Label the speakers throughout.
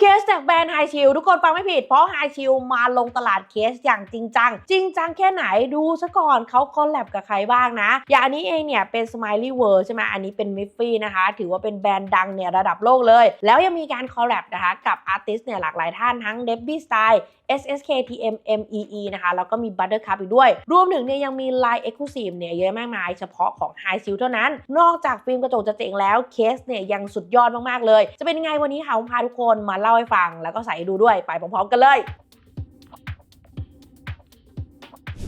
Speaker 1: เคสจากแบรนด์ไฮชิลทุกคนฟังไม่ผิด เพราะไฮชิลมาลงตลาดเคสอย่างจริงจัง จริงจังแค่ไหนดูซะก่อนเขาคอลแลบกับใครบ้างนะ อย่างอันนี้เองเนี่ยเป็น Smiley World ใช่ไหมอันนี้เป็นมิฟฟี่นะคะ ถือว่าเป็นแบรนด์ดังเนี่ยระดับโลกเลย แล้วยังมีการคอลแลบนะคะกับอาร์ติสเนี่ยหลากหลายท่านทั้งเดบบี้สไต S S K T M MEE นะคะแล้วก็มี Buttercup อีกด้วย รวมถึงเนี่ยยังมี Line Exclusive เนี่ยเยอะมากมาย เฉพาะของ High Seal เท่านั้น นอกจากฟิล์มกระจกจะเจ๋งแล้วเคสเนี่ยยังสุดยอดมากๆเลย จะเป็นยังไงวันนี้ค่ะผมพาทุกคนมาเล่าให้ฟัง แล้วก็ใส่ดูด้วยไปพร้อมๆกันเลย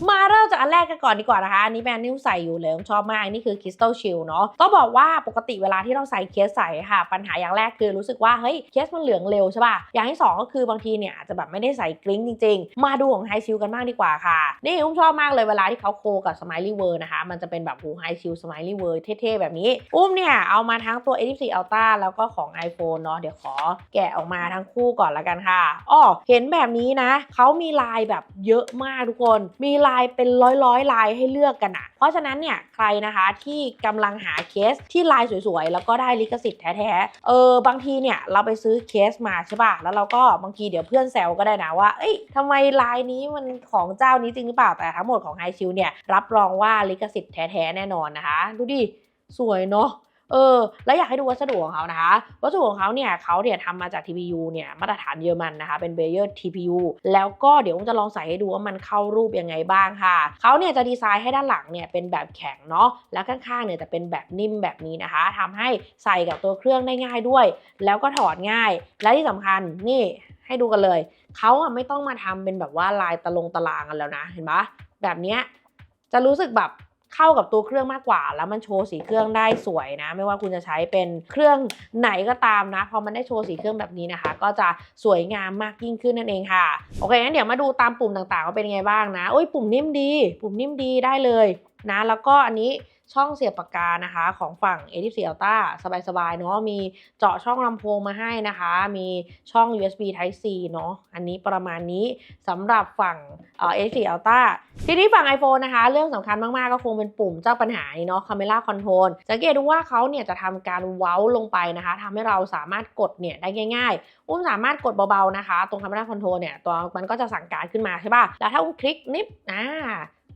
Speaker 1: มาเริ่มจากอันแรกกันก่อนดีกว่านะคะ อันนี้แบรนด์ที่ผมใส่อยู่เลยชอบมากนี่คือ Crystal Shield เนาะต้องบอกว่าปกติเวลาที่เราใส่เคสใส่ค่ะ ปัญหาอย่างแรกคือรู้สึกว่า เฮ้ย เคสมันเหลืองเร็วใช่ป่ะ อย่างที่ 2 ก็คือบางทีเนี่ยอาจจะแบบไม่ได้ใส่กริ้งจริง ๆ มาดูของ High Shield กันบ้างดีกว่าค่ะ นี่ผมชอบมากเลยเวลาที่เขาโคกับ Smiley World นะคะ มันจะเป็นแบบหู High Shield Smiley World เท่ๆแบบนี้ อุ้มเนี่ยเอามาทั้งตัว A14 Ultra แล้วก็ของ iPhone เนาะเดี๋ยวขอแกะออกมาทั้งคู่ก่อนละกันค่ะอ้อเห็นแบบนี้นะเขามีลายแบบเยอะมากทุกคนมีลายเป็นร้อยร้อยๆลายให้เลือกกันอะเพราะฉะนั้นเนี่ยใครนะคะที่กำลังหาเคสที่ลายสวยๆ แล้วก็ได้ลิขสิทธิ์แท้ๆ เออบางทีเนี่ยเราไปซื้อเคสมาใช่ป่ะ แล้วเราก็บางทีเดี๋ยวเพื่อนแซวก็ได้นะว่า เอ้ยทำไมลายนี้มันของเจ้านี้จริงหรือเปล่า แต่ทั้งหมดของไฮชิลเนี่ยรับรองว่าลิขสิทธิ์แท้ๆแน่นอนนะคะ ดูดิ สวยเนาะ เออ แล้วอยากให้ดูวัสดุของเขานะคะ วัสดุของเขาเนี่ยเขาเนี่ยทำมาจาก TPU เนี่ยมาตรฐานเยอรมันนะคะ เป็นเบเยอร์ TPU แล้วก็เดี๋ยวผมจะลองใส่ให้ดูว่ามันเข้ารูปยังไงบ้างค่ะ เขาเนี่ยจะดีไซน์ให้ด้านหลังเนี่ยเป็นแบบแข็งเนาะ แล้วข้างๆเนี่ยจะเป็นแบบนิ่มแบบนี้นะคะทำให้ใส่กับตัวเครื่องได้ง่ายด้วย แล้วก็ถอดง่าย และที่สำคัญนี่ให้ดูกันเลย เขาอะไม่ต้องมาทำเป็นแบบว่าลายตะลงตารางกันแล้วนะ เห็นปะแบบเนี้ยจะรู้สึกแบบ เข้ากับตัวเครื่องมากกว่า แล้วมันโชว์สีเครื่องได้สวยนะ ไม่ว่าคุณจะใช้เป็นเครื่องไหนก็ตามนะพอมันได้โชว์สีเครื่องแบบนี้นะคะ ก็จะสวยงามมากยิ่งขึ้นนั่นเองค่ะโอเคงั้นเดี๋ยวมาดูตามปุ่มต่างๆว่าเป็นยังไงบ้างนะโอ้ยปุ่มนิ่มดี ปุ่มนิ่มดีได้เลยนะ แล้วก็อันนี้ ช่องเสียบปากกานะคะ ของฝั่ง A14 Ultra สบายๆเนาะมีเจาะช่องลำโพงมาให้นะคะ มีช่อง USB Type C เนาะอันนี้ประมาณนี้สำหรับฝั่งเอ่อ A14 Ultra ทีนี้ฝั่ง iPhone นะคะ เรื่องสำคัญมาก ๆ ก็คงเป็นปุ่มเจ้าปัญหาเนาะ Camera Control สังเกตดูว่าเขาเนี่ยจะทำการเว้าลงไปนะคะทำให้เราสามารถกดเนี่ยได้ง่าย ๆ อุ้มสามารถกดเบา ๆ นะคะ ตรง Camera Control เนี่ยตัวมันก็จะสั่งการขึ้นมาใช่ป่ะ แล้วถ้าอุ้มคลิกนิดอ่า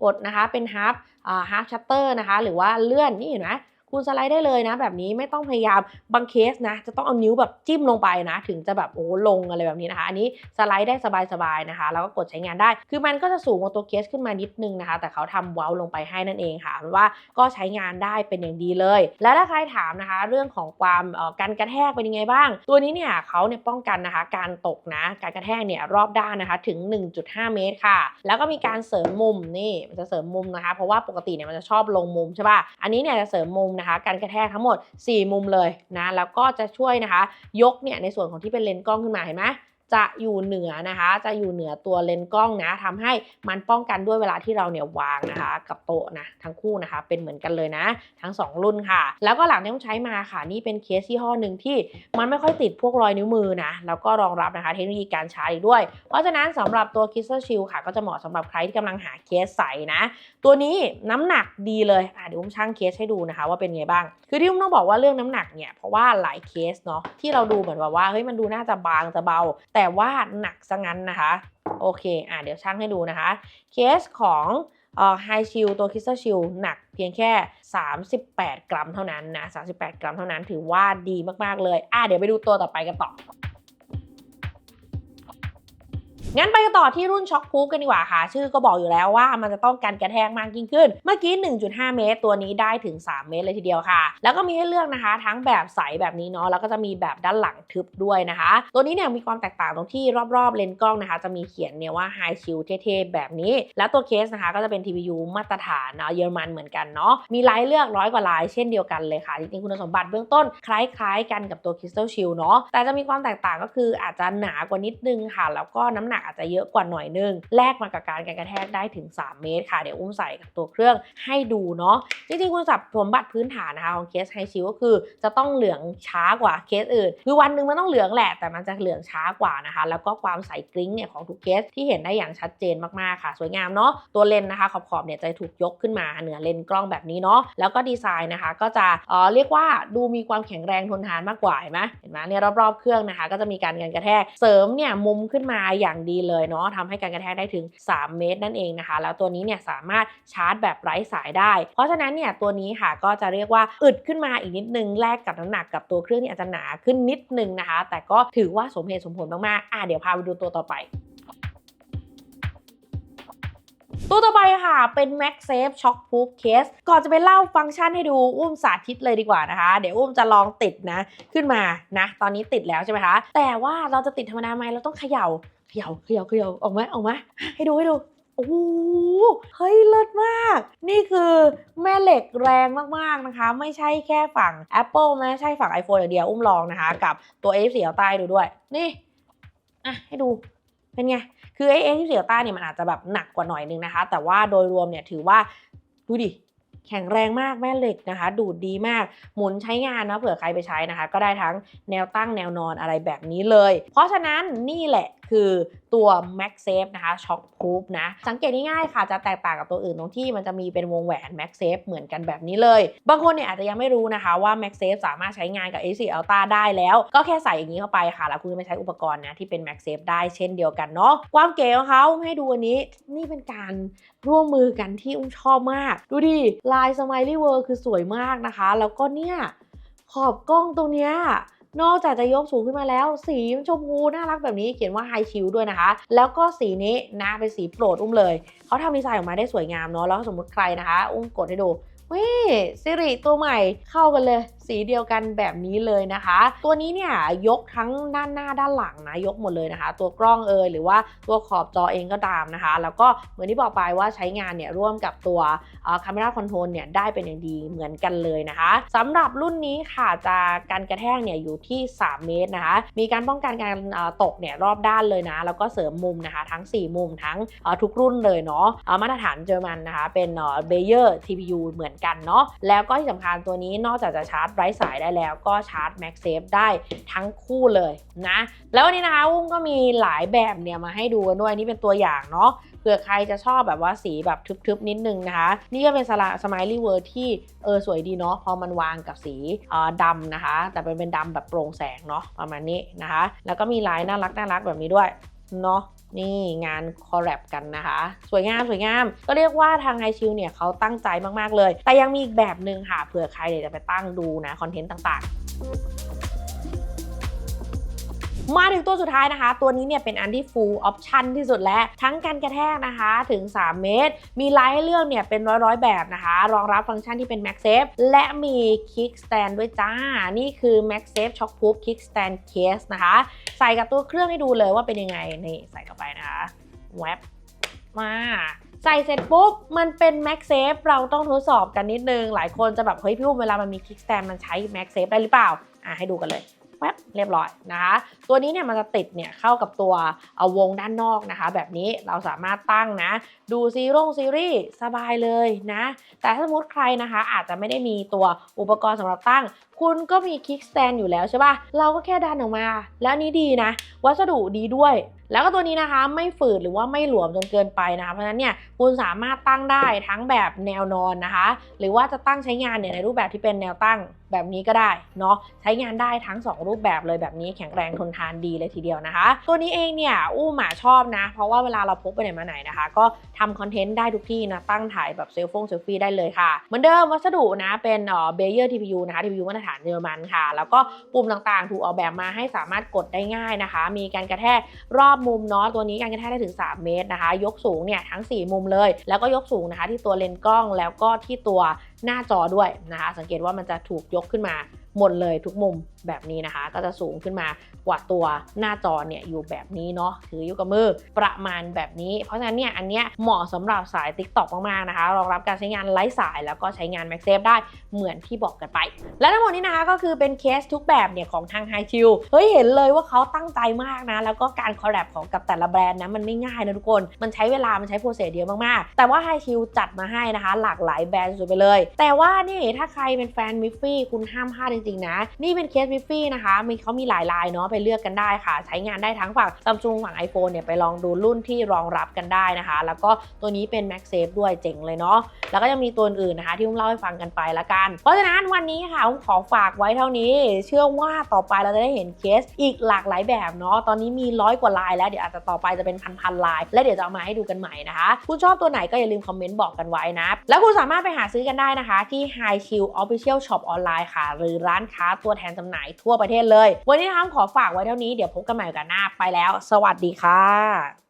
Speaker 1: กดนะคะเป็น half อ่า half shutter นะคะ หรือว่าเลื่อนนี่เห็นไหม คุณสไลด์ได้เลยนะ แบบนี้ไม่ต้องพยายามบางเคสนะ จะต้องเอานิ้วแบบจิ้มลงไปนะ ถึงจะแบบโอ้ลงอะไรแบบนี้นะคะ อันนี้สไลด์ได้สบายๆนะคะ แล้วก็กดใช้งานได้ คือมันก็จะสูงกว่าตัวเคสขึ้นมานิดนึงนะคะ แต่เขาทำเว้าลงไปให้นั่นเองค่ะเพราะว่าก็ใช้งานได้เป็นอย่างดีเลย แล้วถ้าใครถามนะคะ เรื่องของความออการกระแทกเป็นยังไงบ้าง ตัวนี้เนี่ยเขาเนี่ยป้องกันนะคะ การตกนะการกระแทกเนี่ยรอบด้านนะคะถึง 1.5 เมตรค่ะ แล้วก็มีการเสริมมุมนี่มันจะเสริมมุมนะคะ เพราะว่าปกติเนี่ยมันจะชอบลงมุมใช่ป่ะอันนี้เนี่ยจะเสริมมุมนะคะการกระแทกทั้งหมด 4 มุมเลยนะแล้วก็จะช่วยนะคะ ยกเนี่ยในส่วนของที่เป็นเลนส์กล้องขึ้นมาเห็นไหม จะอยู่เหนือนะคะ จะอยู่เหนือตัวเลนส์กล้องนะทำให้มันป้องกันด้วยเวลาที่เราเนี่ยวางนะคะ กับโต๊ะนะทั้งคู่นะคะ เป็นเหมือนกันเลยนะ ทั้ง 2 รุ่นค่ะ แล้วก็หลังที่ต้องใช้มาค่ะ นี่เป็นเคสยี่ห้อหนึ่งที่มันไม่ค่อยติดพวกรอยนิ้วมือนะแล้วก็รองรับนะคะเทคโนโลยีการชาร์จอีกด้วย เพราะฉะนั้นสำหรับตัว Crystal Shield ค่ะ ก็จะเหมาะสำหรับใครที่กำลังหาเคสใสนะ ตัวนี้น้ำหนักดีเลยเดี๋ยวผมชั่งเคสให้ดูนะคะ ว่าเป็นไงบ้าง คือที่ผมต้องบอกว่าเรื่องน้ำหนักเนี่ยเพราะว่าหลายเคสเนาะที่เราดูเหมือนว่าเฮ้ยมันดูน่าจะบางจะเบา แต่แต่ว่าหนักซะงั้นนะคะ โอเค อะเดี๋ยวชั่งให้ดูนะคะ เคสของไฮชิลตัวคริสตัลชิลหนักเพียงแค่ 38 กรัมเท่านั้นนะ 38 กรัมเท่านั้นถือว่าดีมาก ๆ เลย อะเดี๋ยวไปดูตัวต่อไปกันต่อ งั้นไปกันต่อที่รุ่นช็อคพูกันดีกว่าค่ะ ชื่อก็บอกอยู่แล้วว่ามันจะต้องการกระแทกมากยิ่งขึ้น เมื่อกี้ 1.5 เมตร ตัวนี้ได้ถึง 3 เมตรเลยทีเดียวค่ะ แล้วก็มีให้เลือกนะคะ ทั้งแบบใสแบบนี้เนาะแล้วก็จะมีแบบด้านหลังทึบด้วยนะคะ ตัวนี้เนี่ยมีความแตกต่างตรงที่รอบๆเลนส์กล้องนะคะ จะมีเขียนเนี่ยว่า High Shield เท่ๆแบบนี้ แล้วตัวเคสนะคะก็จะเป็น TPU มาตรฐานเนาะเยอรมันเหมือนกันเนาะมีลายเลือกร้อยกว่าลายเช่นเดียวกันเลยค่ะจริงๆคุณสมบัติเบื้องต้นคล้ายๆ กันกับตัว Crystal Shield เนาะแต่จะมีความแตกต่างก็คืออาจจะหนากว่านิดนึงค่ะ แล้วก็น้ำหนักอาจจะเยอะกว่าหน่อยนึง แลกมากับการการกระแทกได้ถึง 3 เมตรค่ะ เดี๋ยวอุ้มใส่กับตัวเครื่องให้ดูเนาะ จริงๆคุณสมบัติพื้นฐานนะคะของเคสไฮชิลก็คือ จะต้องเหลืองช้ากว่าเคสอื่น คือวันหนึ่งมันต้องเหลืองแหละ แต่มันจะเหลืองช้ากว่านะคะ แล้วก็ความใสกริ้งเนี่ยของทุกเคสที่เห็นได้อย่างชัดเจนมากๆค่ะ สวยงามเนาะ ตัวเลนนะคะขอบๆเนี่ยจะถูกยกขึ้นมาเหนือเลนกล้องแบบนี้เนาะ แล้วก็ดีไซน์นะคะก็จะเออเรียกว่าดูมีความแข็งแรงทนทานมากกว่าเห็นไหมเห็นไหมเนี่ยรอบๆเครื่องนะคะ ก็จะมีการกันกระแทกเสริมเนี่ยมุมขึ้นมาอย่างดีเลยเนาะทำให้การกระแทกได้ถึง 3 เมตรนั่นเองนะคะ แล้วตัวนี้เนี่ยสามารถชาร์จแบบไร้สายได้ เพราะฉะนั้นเนี่ยตัวนี้ค่ะก็จะเรียกว่าอึดขึ้นมาอีกนิดนึงแลกกับน้ำหนักกับตัวเครื่องที่อาจจะหนาขึ้นนิดนึงนะคะ แต่ก็ถือว่าสมเหตุสมผลมากๆอะเดี๋ยวพาไปดูตัวต่อไปตัวต่อไปค่ะ เป็น MagSafe Shock Proof Case ก่อนจะไปเล่าฟังก์ชันให้ดูอุ้มสาธิตเลยดีกว่านะคะ เดี๋ยวอุ้มจะลองติดนะ ขึ้นมานะ ตอนนี้ติดแล้วใช่ไหมคะ แต่ว่าเราจะติดธรรมดาไหมเราต้องเขย่า ขย่าเขย่าเขย่าออกไหมออกไหมให้ดูให้ดูโอ้โหเฮ้ยเลิศมาก นี่คือแม่เหล็กแรงมากๆนะคะ ไม่ใช่แค่ฝั่ง Apple ไม่ใช่ฝั่ง iPhone อย่างเดียวอุ้มลองนะคะ กับตัว A14 เอาใต้ดูด้วย นี่ อะ ให้ดูเป็นไง คือไอเอที่เสียวใต้เนี่ยมันอาจจะแบบหนักกว่าหน่อยนึงนะคะ แต่ว่าโดยรวมเนี่ยถือว่าดูดิ แข็งแรงมากแม่เหล็กนะคะ ดูดดีมากหมุนใช้งานนะเผื่อใครไปใช้นะคะ ก็ได้ทั้งแนวตั้งแนวนอนอะไรแบบนี้เลย เพราะฉะนั้นนี่แหละคือ ตัว MagSafe นะคะ Shock Proof นะสังเกตง่ายๆค่ะจะแตกต่างกับตัวอื่นตรงที่มันจะมีเป็นวงแหวน MagSafe เหมือนกันแบบนี้เลย บางคนเนี่ยอาจจะยังไม่รู้นะคะว่า MagSafe สามารถใช้งานกับ A4 Ultra ได้แล้ว ก็แค่ใส่อย่างนี้เข้าไปค่ะ แล้วคุณจะไปใช้อุปกรณ์นะที่เป็น MagSafe ได้เช่นเดียวกันเนาะความเก๋ของเขาให้ดูอันนี้นี่เป็นการร่วมมือกันที่อุ้มชอบมาก ดูดิลาย Smiley World คือสวยมากนะคะ แล้วก็เนี่ยขอบกล้องตรงเนี้ย นอกจากจะยกสูงขึ้นมาแล้ว สีชมพูน่ารักแบบนี้เขียนว่าไฮชิวด้วยนะคะ แล้วก็สีนี้นะเป็นสีโปรดอุ้มเลยเขาทำดีไซน์ออกมาได้สวยงามเนาะแล้วสมมติใครนะคะ อุ้มกดให้ดูเฮ้ยซิริตัวใหม่เข้ากันเลยสีเดียวกันแบบนี้เลยนะคะ ตัวนี้เนี่ยยกทั้งด้านหน้าด้านหลังนะยกหมดเลยนะคะ ตัวกล้องเอยหรือว่าตัวขอบจอเองก็ตามนะคะ แล้วก็เหมือนที่บอกไปว่าใช้งานเนี่ยร่วมกับตัวคาเมราคอนโทรลเนี่ยได้เป็นอย่างดีเหมือนกันเลยนะคะสำหรับรุ่นนี้ค่ะจะการกระแทกเนี่ยอยู่ที่ 3 เมตรนะคะ มีการป้องกันการตกเนี่ยรอบด้านเลยนะ แล้วก็เสริมมุมนะคะ ทั้ง 4 มุมทั้งทุกรุ่นเลยเนาะมาตรฐานเยอรมันนะคะ เป็นเบเยอร์ TPU เหมือนกันเนาะแล้วก็ที่สำคัญตัวนี้นอกจากจะชาร์จไร้สายได้แล้วก็ชาร์จ MagSafe ได้ทั้งคู่เลยนะ แล้ววันนี้นะคะอุ้มก็มีหลายแบบเนี่ยมาให้ดูกันด้วยนี่เป็นตัวอย่างเนาะเผื่อใครจะชอบแบบว่าสีแบบทึบๆนิดนึงนะคะ นี่ก็เป็นสลาสไมลี่เวิร์ที่เออสวยดีเนาะพอมันวางกับสีออดำนะคะ แต่เป็นเป็นดำแบบโปร่งแสงเนาะประมาณนี้นะคะ แล้วก็มีลายน่ารักน่ารักแบบนี้ด้วยเนาะ นี่งานคอลแลบกันนะคะ สวยงามสวยงาม ก็เรียกว่าทางไอชิลเนี่ยเขาตั้งใจมากๆเลย แต่ยังมีอีกแบบหนึ่งค่ะเผื่อใครเดี๋ยวจะไปตั้งดูนะคอนเทนต์ต่างๆ มาถึงตัวสุดท้ายนะคะ ตัวนี้เนี่ยเป็นอันที่ full option ที่สุดแล้ว ทั้งการกระแทกนะคะถึง 3 เมตร มีไลท์ให้เลือกเนี่ยเป็นร้อยๆ แบบนะคะ รองรับฟังก์ชันที่เป็น MagSafe และมี Kick Stand ด้วยจ้า นี่คือ MagSafe Shock Proof Kick Stand Case นะคะ ใส่กับตัวเครื่องให้ดูเลยว่าเป็นยังไง นี่ใส่เข้าไปนะคะแวบมาใส่เสร็จปุ๊บ มันเป็น MagSafe เราต้องทดสอบกันนิดนึง หลายคนจะแบบ เฮ้ยพี่อุ้มเวลามันมี Kick Stand มันใช้ MagSafe ได้หรือเปล่า อะให้ดูกันเลย แป๊บเรียบร้อยนะคะตัวนี้เนี่ยมันจะติดเนี่ยเข้ากับตัวเอาวงด้านนอกนะคะ แบบนี้เราสามารถตั้งนะ ดูซีรงซีรีส์สบายเลยนะ แต่ถ้าสมมติใครนะคะอาจจะไม่ได้มีตัวอุปกรณ์สำหรับตั้ง คุณก็มีคิกสแตนอยู่แล้วใช่ป่ะ เราก็แค่ดันออกมา แล้วนี้ดีนะ วัสดุดีด้วย แล้วก็ตัวนี้นะคะไม่ฝืดหรือว่าไม่หลวมจนเกินไปนะคะเพราะฉะนั้นเนี่ยคุณสามารถตั้งได้ทั้งแบบแนวนอนนะคะ หรือว่าจะตั้งใช้งานเนี่ยในรูปแบบที่เป็นแนวตั้งแบบนี้ก็ได้เนาะใช้งานได้ทั้ง 2 รูปแบบเลยแบบนี้แข็งแรงทนทานดีเลยทีเดียวนะคะ ตัวนี้เองเนี่ยอู้หมาชอบนะ เพราะว่าเวลาเราพกไปไหนมาไหนนะคะ ก็ทำคอนเทนต์ได้ทุกที่นะตั้งถ่ายแบบเซลฟงเซลฟี่ได้เลยค่ะเหมือนเดิมวัสดุนะเป็นเออเบเยอร์ TPU นะคะ TPU มาตรฐานเยอรมันค่ะ แล้วก็ปุ่มต่างๆ ถูกออกแบบมาให้สามารถกดได้ง่ายนะคะ มีการกระแทกรอบมุมเนาะตัวนี้การกระแทกได้ถึง 3 เมตรนะคะ ยกสูงเนี่ยทั้ง 4 มุมเลย แล้วก็ยกสูงนะคะที่ตัวเลนส์กล้องแล้วก็ที่ตัวหน้าจอด้วยนะคะ สังเกตว่ามันจะถูกยกขึ้นมาหมดเลยทุกมุมแบบนี้นะคะ ก็จะสูงขึ้นมา กว่าตัวหน้าจอเนี่ยอยู่แบบนี้เนาะถืออยู่กับมือประมาณแบบนี้ เพราะฉะนั้นเนี่ยอันเนี้ยเหมาะสำหรับสาย TikTok มากๆนะคะรองรับการใช้งานไร้สายแล้วก็ใช้งาน MagSafe ได้เหมือนที่บอกกันไป และทั้งหมดนี้นะคะก็คือเป็นเคสทุกแบบเนี่ยของทาง High Q เฮ้ยเห็นเลยว่าเขาตั้งใจมากนะ แล้วก็การคอลแลบของกับแต่ละแบรนด์นะมันไม่ง่ายนะทุกคน มันใช้เวลา มันใช้โปรเซสเยอะมากๆ แต่ว่า High Q จัดมาให้นะคะ หลากหลายแบรนด์สุดไปเลย แต่ว่านี่ถ้าใครเป็นแฟนมิฟฟี่คุณห้ามพลาดจริงๆนะ นี่เป็นเคสมิฟฟี่นะคะมีเขามีหลายลายเนาะไปเลือกกันได้ค่ะ ใช้งานได้ทั้งฝั่งซัมซุงฝั่ง iPhone เนี่ยไปลองดูรุ่นที่รองรับกันได้นะคะ แล้วก็ตัวนี้เป็น MagSafe ด้วยเจ๋งเลยเนาะแล้วก็ยังมีตัวอื่นนะคะ ที่อุ้มเล่าให้ฟังกันไปละกัน เพราะฉะนั้นวันนี้ค่ะอุ้มขอฝากไว้เท่านี้ เชื่อว่าต่อไปเราจะได้เห็นเคสอีกหลากหลายแบบเนาะตอนนี้มีร้อยกว่าลายแล้วเดี๋ยวอาจจะต่อไปจะเป็นพันๆลาย และเดี๋ยวจะเอามาให้ดูกันใหม่นะคะ คุณชอบตัวไหนก็อย่าลืมคอมเมนต์บอกกันไว้นะ แล้วคุณสามารถไปหาซื้อกันได้นะคะ ที่ High Q Official Shop ออนไลน์ค่ะ หรือร้านค้าตัวแทนจำหน่ายทั่วประเทศเลย วันนี้นะคะขอฝากากไว้เท่านี้เดี๋ยวพบกันใหม่กันหน้าไปแล้ว สวัสดีค่ะ